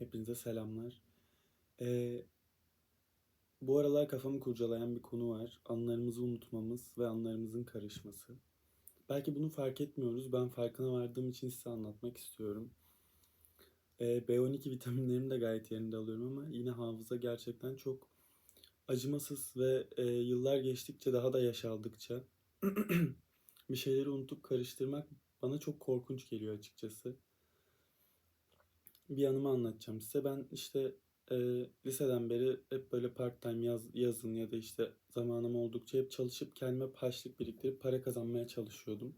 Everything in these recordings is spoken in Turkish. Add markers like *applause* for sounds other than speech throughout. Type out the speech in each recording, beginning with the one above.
Hepinize selamlar. Ee, bu aralar kafamı kurcalayan bir konu var. Anılarımızı unutmamız ve anılarımızın karışması. Belki bunu fark etmiyoruz. Ben farkına vardığım için size anlatmak istiyorum. Ee, B12 vitaminlerimi de gayet yerinde alıyorum ama yine hafıza gerçekten çok acımasız ve e, yıllar geçtikçe daha da yaş aldıkça *clears throat* bir şeyleri unutup karıştırmak bana çok korkunç geliyor açıkçası. Bir anımı anlatacağım size. Ben işte e, liseden beri hep böyle part time yaz, yazın ya da işte zamanım oldukça hep çalışıp kendime harçlık biriktirip para kazanmaya çalışıyordum.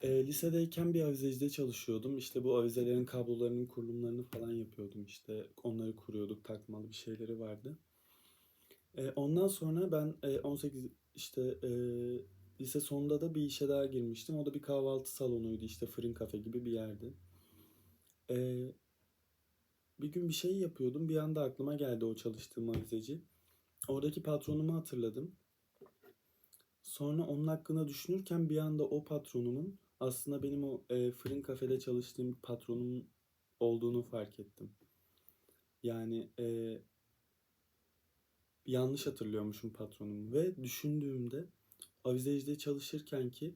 E, lisedeyken bir avizecide çalışıyordum. İşte bu avizelerin kablolarının kurulumlarını falan yapıyordum işte. Onları kuruyorduk, takmalı bir şeyleri vardı. E, ondan sonra ben e, 18 işte e, lise sonunda da bir işe daha girmiştim. O da bir kahvaltı salonuydu işte fırın kafe gibi bir yerdi. E, bir gün bir şey yapıyordum. Bir anda aklıma geldi o çalıştığım avizeci. Oradaki patronumu hatırladım. Sonra onun hakkında düşünürken bir anda o patronumun aslında benim o e, fırın kafede çalıştığım patronum olduğunu fark ettim. Yani e, yanlış hatırlıyormuşum patronumu ve düşündüğümde avizecide çalışırken ki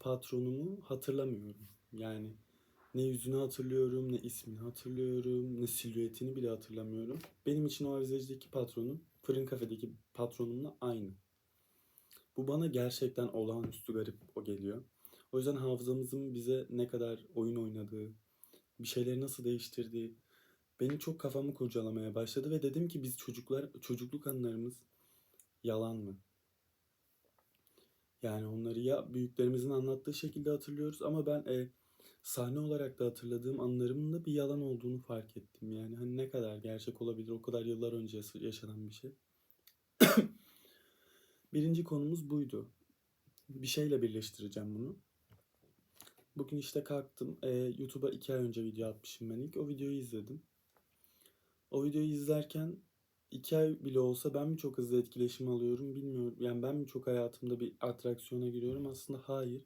patronumu hatırlamıyorum. Yani ne yüzünü hatırlıyorum, ne ismini hatırlıyorum, ne silüetini bile hatırlamıyorum. Benim için o avizecideki patronum fırın kafedeki patronumla aynı. Bu bana gerçekten olağanüstü garip o geliyor. O yüzden hafızamızın bize ne kadar oyun oynadığı, bir şeyleri nasıl değiştirdiği beni çok kafamı kurcalamaya başladı ve dedim ki biz çocuklar çocukluk anılarımız yalan mı? Yani onları ya büyüklerimizin anlattığı şekilde hatırlıyoruz ama ben e, sahne olarak da hatırladığım anılarımın da bir yalan olduğunu fark ettim. Yani hani ne kadar gerçek olabilir o kadar yıllar önce yaşanan bir şey. *clears throat* Birinci konumuz buydu. Bir şeyle birleştireceğim bunu. Bugün işte kalktım. E, YouTube'a iki ay önce video atmışım ben ilk. O videoyu izledim. O videoyu izlerken iki ay bile olsa ben mi çok hızlı etkileşim alıyorum bilmiyorum. Yani ben mi çok hayatımda bir atraksiyona giriyorum? Aslında hayır.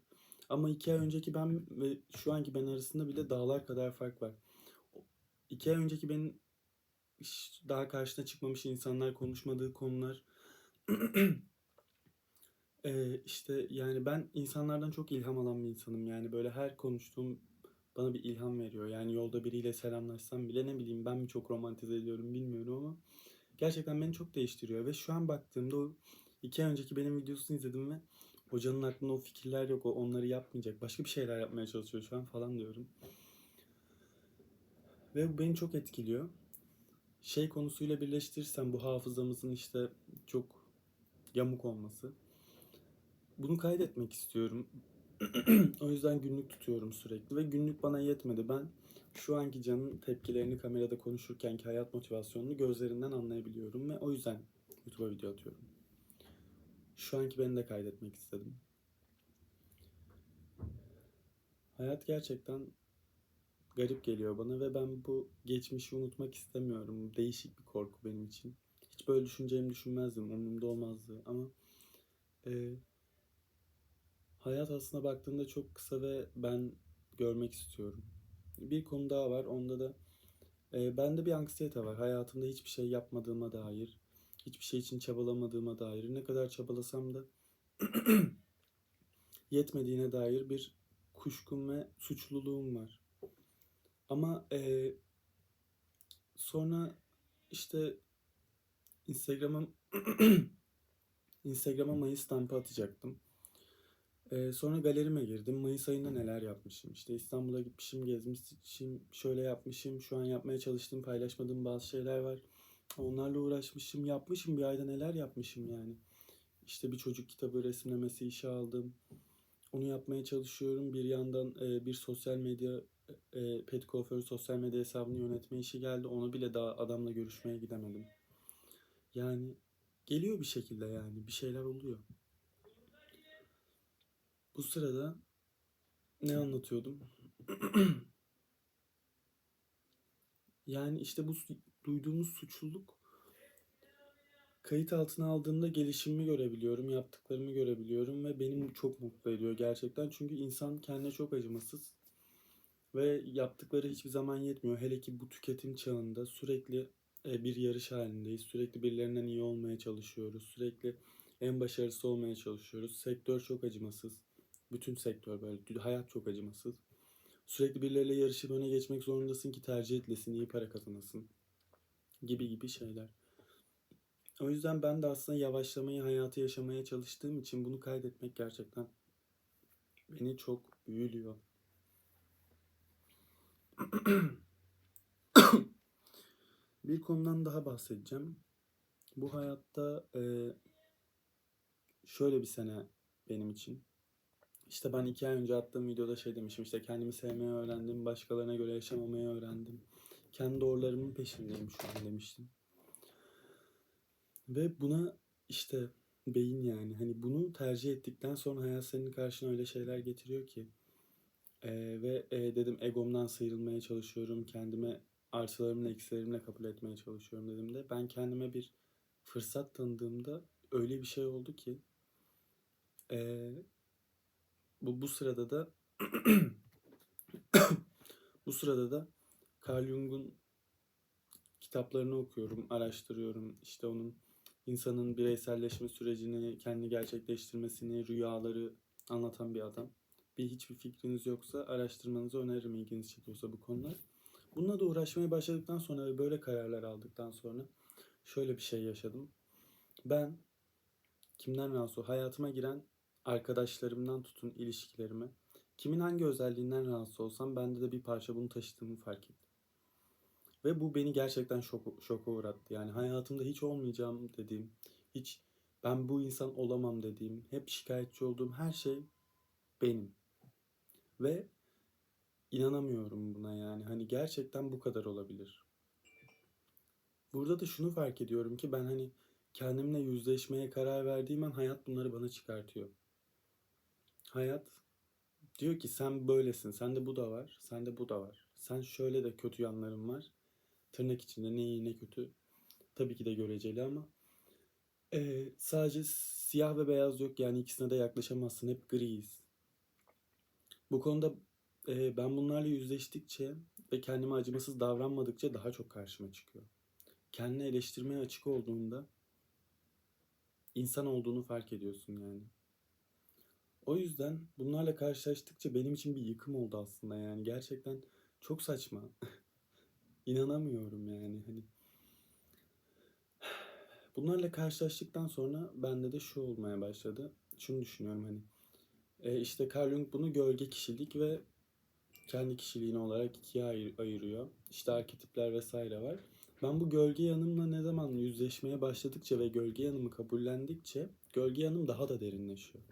Ama iki ay önceki ben ve şu anki ben arasında bile dağlar kadar fark var. İki ay önceki benim daha karşına çıkmamış insanlar konuşmadığı konular. *clears throat* Ee, işte yani ben insanlardan çok ilham alan bir insanım. Yani böyle her konuştuğum bana bir ilham veriyor. Yani yolda biriyle selamlaşsam bile ne bileyim ben mi çok romantize ediyorum bilmiyorum ama gerçekten beni çok değiştiriyor. Ve şu an baktığımda o iki ay önceki benim videosunu izledim ve hocanın aklında o fikirler yok. O onları yapmayacak. Başka bir şeyler yapmaya çalışıyor şu an falan diyorum. Ve bu beni çok etkiliyor. Şey konusuyla birleştirirsem bu hafızamızın işte çok yamuk olması. Bunu kaydetmek istiyorum. *clears throat* o yüzden günlük tutuyorum sürekli ve günlük bana yetmedi. Ben şu anki Can'ın tepkilerini kamerada konuşurkenki hayat motivasyonunu gözlerinden anlayabiliyorum ve o yüzden YouTube'a video atıyorum. Şu anki beni de kaydetmek istedim. Hayat gerçekten garip geliyor bana ve ben bu geçmişi unutmak istemiyorum. Değişik bir korku benim için. Hiç böyle düşüneceğimi düşünmezdim. Umurumda olmazdı ama e, hayat aslında baktığımda çok kısa ve ben görmek istiyorum. Bir konu daha var. Onda da e, bende bir anksiyete var. Hayatımda hiçbir şey yapmadığıma dair, hiçbir şey için çabalamadığıma dair, ne kadar çabalasam da *clears throat* yetmediğine dair bir kuşkum ve suçluluğum var. Ama e, sonra işte Instagram'a *clears throat* Instagram'a Mayıs stampı atacaktım. Ee, sonra galerime girdim. Mayıs ayında neler yapmışım. İşte İstanbul'a gitmişim, gezmişim, şöyle yapmışım. Şu an yapmaya çalıştığım, paylaşmadığım bazı şeyler var. Onlarla uğraşmışım, yapmışım. Bir ayda neler yapmışım yani. İşte bir çocuk kitabı resimlemesi işe aldım. Onu yapmaya çalışıyorum. Bir yandan e, bir sosyal medya, e, pet kuaförü sosyal medya hesabını yönetme işi geldi. Onu bile daha adamla görüşmeye gidemedim. Yani geliyor bir şekilde yani. Bir şeyler oluyor. Bu sırada ne anlatıyordum? *clears throat* Yani işte bu duyduğumuz suçluluk kayıt altına aldığımda gelişimimi görebiliyorum, yaptıklarımı görebiliyorum ve beni çok mutlu ediyor gerçekten. Çünkü insan kendine çok acımasız. Ve yaptıkları hiçbir zaman yetmiyor. Hele ki bu tüketim çağında sürekli e, bir yarış halindeyiz. Sürekli birilerinden iyi olmaya çalışıyoruz. Sürekli en başarılısı olmaya çalışıyoruz. Sektör çok acımasız. Bütün sektör böyle. Hayat çok acımasız. Sürekli birileriyle yarışıp öne geçmek zorundasın ki tercih edilesin, iyi para kazanasın. Gibi gibi şeyler. O yüzden ben de aslında yavaşlamayı, hayatı yaşamaya çalıştığım için bunu kaydetmek gerçekten beni çok büyülüyor. *coughs* Bir konudan daha bahsedeceğim. Bu hayatta e, şöyle bir sene benim için. İşte ben iki ay önce attığım videoda şey demişim işte kendimi sevmeyi öğrendim, başkalarına göre yaşamamayı öğrendim. Kendi doğrularımın peşindeyim şu an demiştim. Ve buna işte beyin yani hani bunu tercih ettikten sonra hayat senin karşına öyle şeyler getiriyor ki. Ee, ve e, dedim egomdan sıyrılmaya çalışıyorum. Kendime artılarımla eksilerimle kabul etmeye çalışıyorum dedim de. Ben kendime bir fırsat tanıdığımda öyle bir şey oldu ki e, bu bu sırada da *coughs* bu sırada da Carl Jung'un kitaplarını okuyorum, araştırıyorum. İşte onun insanın bireyselleşme sürecini, kendi gerçekleştirmesini, rüyaları anlatan bir adam. Bir hiçbir fikriniz yoksa araştırmanızı öneririm ilginizi çekiyorsa bu konular. Bununla da uğraşmaya başladıktan sonra ve böyle kararlar aldıktan sonra şöyle bir şey yaşadım. Ben kimden rahatsız hayatıma giren arkadaşlarımdan tutun ilişkilerime kimin hangi özelliğinden rahatsız olsam bende de bir parça bunu taşıdığımı fark ettim. Ve bu beni gerçekten şok, şoka uğrattı. Yani hayatımda hiç olmayacağım dediğim, hiç ben bu insan olamam dediğim, hep şikayetçi olduğum her şey benim. Ve inanamıyorum buna yani. Hani gerçekten bu kadar olabilir. Burada da şunu fark ediyorum ki ben hani kendimle yüzleşmeye karar verdiğim an hayat bunları bana çıkartıyor. Hayat diyor ki sen böylesin, sende bu da var, sende bu da var. Sen şöyle de kötü yanların var. Tırnak içinde ne iyi ne kötü. Tabii ki de göreceli ama e, sadece siyah ve beyaz yok yani ikisine de yaklaşamazsın. Hep griyiz. Bu konuda e, ben bunlarla yüzleştikçe ve kendime acımasız davranmadıkça daha çok karşıma çıkıyor. Kendini eleştirmeye açık olduğunda insan olduğunu fark ediyorsun yani. O yüzden bunlarla karşılaştıkça benim için bir yıkım oldu aslında yani. Gerçekten çok saçma. *laughs* İnanamıyorum yani hani. Bunlarla karşılaştıktan sonra bende de şu olmaya başladı. Şunu düşünüyorum hani. E, işte Carl Jung bunu gölge kişilik ve kendi kişiliğini olarak ikiye ayır- ayırıyor. İşte arketipler vesaire var. Ben bu gölge yanımla ne zaman yüzleşmeye başladıkça ve gölge yanımı kabullendikçe gölge yanım daha da derinleşiyor.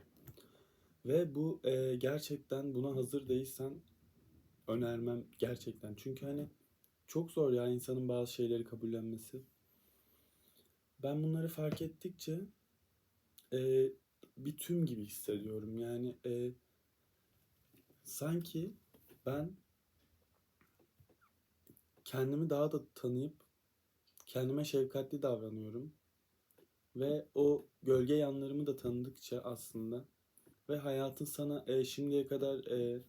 Ve bu e, gerçekten buna hazır değilsen önermem gerçekten. Çünkü hani çok zor ya insanın bazı şeyleri kabullenmesi. Ben bunları fark ettikçe e, bir tüm gibi hissediyorum. Yani e, sanki ben kendimi daha da tanıyıp kendime şefkatli davranıyorum. Ve o gölge yanlarımı da tanıdıkça aslında ve hayatın sana e, şimdiye kadar e,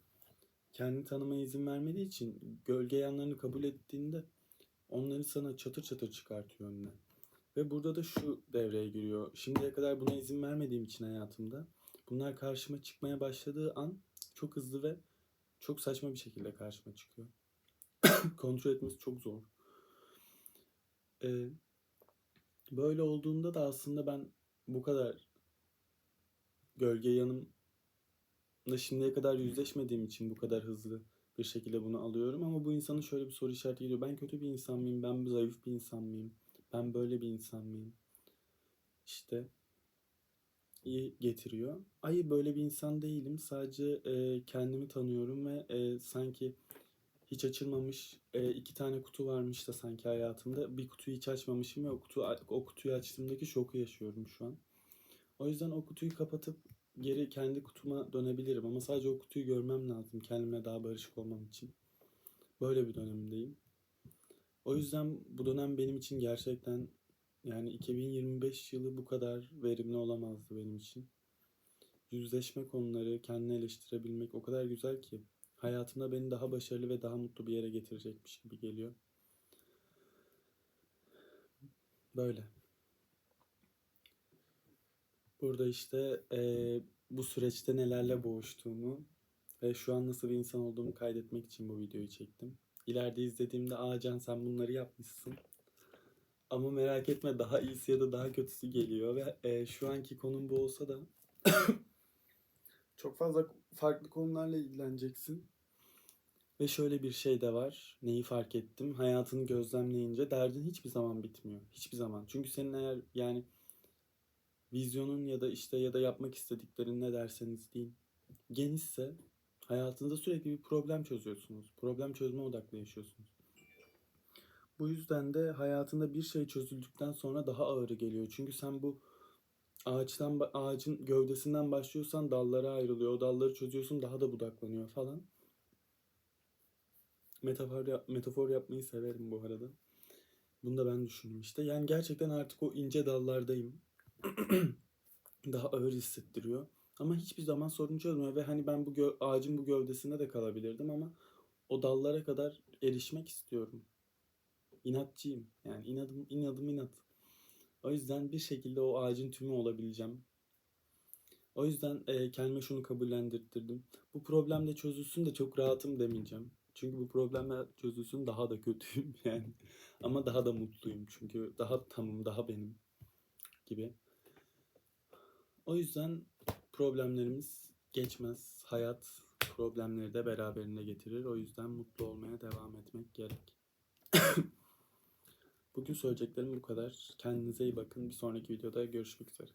kendini tanımaya izin vermediği için gölge yanlarını kabul ettiğinde onları sana çatır çatır çıkartıyor önüne. Ve burada da şu devreye giriyor. Şimdiye kadar buna izin vermediğim için hayatımda bunlar karşıma çıkmaya başladığı an çok hızlı ve çok saçma bir şekilde karşıma çıkıyor. *coughs* Kontrol etmesi çok zor. Ee, böyle olduğunda da aslında ben bu kadar gölge yanımla şimdiye kadar yüzleşmediğim için bu kadar hızlı bir şekilde bunu alıyorum. Ama bu insanın şöyle bir soru işareti geliyor. Ben kötü bir insan mıyım? Ben zayıf bir insan mıyım? Ben böyle bir insan mıyım? İşte iyi getiriyor. Hayır böyle bir insan değilim. Sadece e, kendimi tanıyorum ve e, sanki hiç açılmamış e, iki tane kutu varmış da sanki hayatımda. Bir kutuyu hiç açmamışım ve o, kutu, o kutuyu açtığımdaki şoku yaşıyorum şu an. O yüzden o kutuyu kapatıp geri kendi kutuma dönebilirim ama sadece o kutuyu görmem lazım kendime daha barışık olmam için. Böyle bir dönemdeyim. O yüzden bu dönem benim için gerçekten yani 2025 yılı bu kadar verimli olamazdı benim için. Yüzleşme konuları, kendini eleştirebilmek o kadar güzel ki. hayatımda beni daha başarılı ve daha mutlu bir yere getirecekmiş gibi geliyor. Böyle. Burada işte eee, bu süreçte nelerle boğuştuğumu ve şu an nasıl bir insan olduğumu kaydetmek için bu videoyu çektim. İleride izlediğimde aa Can sen bunları yapmışsın. Ama merak etme daha iyisi ya da daha kötüsü geliyor ve eee, şu anki konum bu olsa da *coughs* çok fazla farklı konularla ilgileneceksin. Ve şöyle bir şey de var. Neyi fark ettim? Hayatını gözlemleyince derdin hiçbir zaman bitmiyor. Hiçbir zaman. Çünkü senin eğer yani vizyonun ya da işte ya da yapmak istediklerin ne derseniz deyin genişse hayatınızda sürekli bir problem çözüyorsunuz. Problem çözme odaklı yaşıyorsunuz. Bu yüzden de hayatında bir şey çözüldükten sonra daha ağırı geliyor. Çünkü sen bu ağaçtan ağacın gövdesinden başlıyorsan dallara ayrılıyor. O dalları çözüyorsun daha da budaklanıyor falan. Metafor, yap- metafor yapmayı severim bu arada. Bunu da ben düşündüm işte. Yani gerçekten artık o ince dallardayım. *clears throat* Daha ağır hissettiriyor. Ama hiçbir zaman sorun çözmüyor. Ve hani ben bu gö- ağacın bu gövdesinde de kalabilirdim ama o dallara kadar erişmek istiyorum. İnatçıyım. Yani inadım, inadım inat. O yüzden bir şekilde o ağacın tümü olabileceğim. O yüzden e, kendime şunu kabullendirttirdim. Bu problem de çözülsün de çok rahatım demeyeceğim. Çünkü bu problemler çözülsün daha da kötüyüm *laughs* yani. Ama daha da mutluyum çünkü daha tamım, daha benim gibi. O yüzden problemlerimiz geçmez. Hayat problemleri de beraberinde getirir. O yüzden mutlu olmaya devam etmek gerek. *coughs* Bugün söyleyeceklerim bu kadar. Kendinize iyi bakın. Bir sonraki videoda görüşmek üzere.